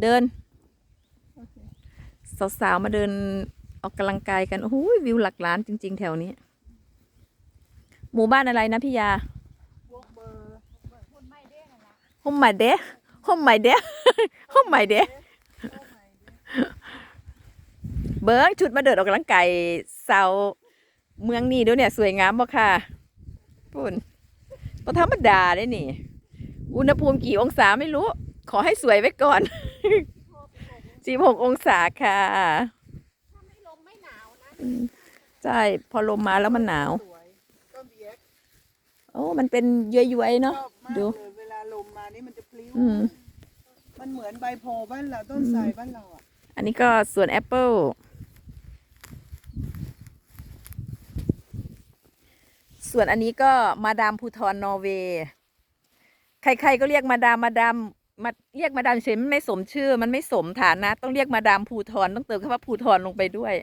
เดิน สาวๆ มาเดินออกกำลังกายกัน โอ้โหวิวหลักล้านจริง ๆ แถวนี้ หมู่บ้านอะไรนะพี่ยาห้องใหม่เด้ห้องใหม่เด้ห้องใหม่เด้เบิ้งชุดมาเดินออกกำลังกายสาวเมืองนี้ด้วยเนี่ยสวยงามบ่ค่ะปุ่นก็ธรรมดาได้นี่ อุณหภูมิกี่องศาไม่รู้ ขอให้สวยไว้ก่อน สิบหกองศาค่ะถ้าไม่ลงไม่หนาวนะอืมใช่ พอลมมาแล้วมันหนาวสวยต้นเบียกโอ้ มันเป็นย้อยๆชเนาะอบมากดูเลยเวลาลมมานี่มันจะพลิ้ว อืม มันเหมือนใบโพบ้านเราต้นไทรบ้านเราอะ อันนี้ก็สวนแอปเปิลส่วนอันนี้ก็มาดามภูทรนอร์เวย์ ใครๆก็เรียกมาดามมาดาม มาเรียกมาดามเฉยมันไม่สมชื่อ มันไม่สมฐานะ ต้องเรียกมาดามภูทรต้องเติมคำว่าภูทรลงไปด้วย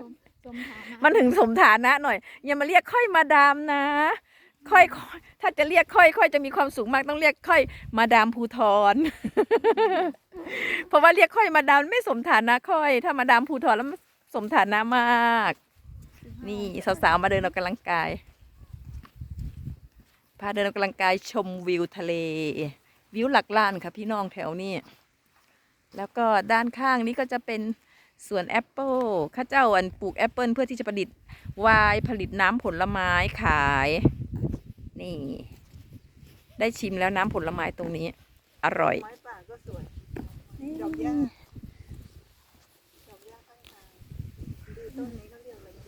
สมสมฐานะมันถึงสมฐานะหน่อยอย่ามาเรียกค่อยมาดามนะ ค่อยๆถ้าจะเรียกค่อยค่อยจะมีความสุขมากต้องเรียกค่อยมาดามภูทร เพราะว่าเรียกค่อยมาดามไม่สมฐานะค่อย ถ้ามาดามภูทรแล้วมันสมฐานะมาก นี่สาวๆมาเดินออกกำลังกายพาเดินออกกำลังกายชมวิวทะเล วิวหลักล้านค่ะพี่น้องแถวนี้ แล้วก็ด้านข้างนี้ก็จะเป็นสวนแอปเปิลข้าเจ้าอันปลูกแอปเปิลเพื่อที่จะประดิษฐ์ไวายผลิตน้ำผลไม้ขาย นี่ ได้ชิมแล้วน้ำผลไม้ตรงนี้ อร่อยไม้ป่าก็สวยดอกหญ้าดอกหญ้าข้างทางดูต้นนี้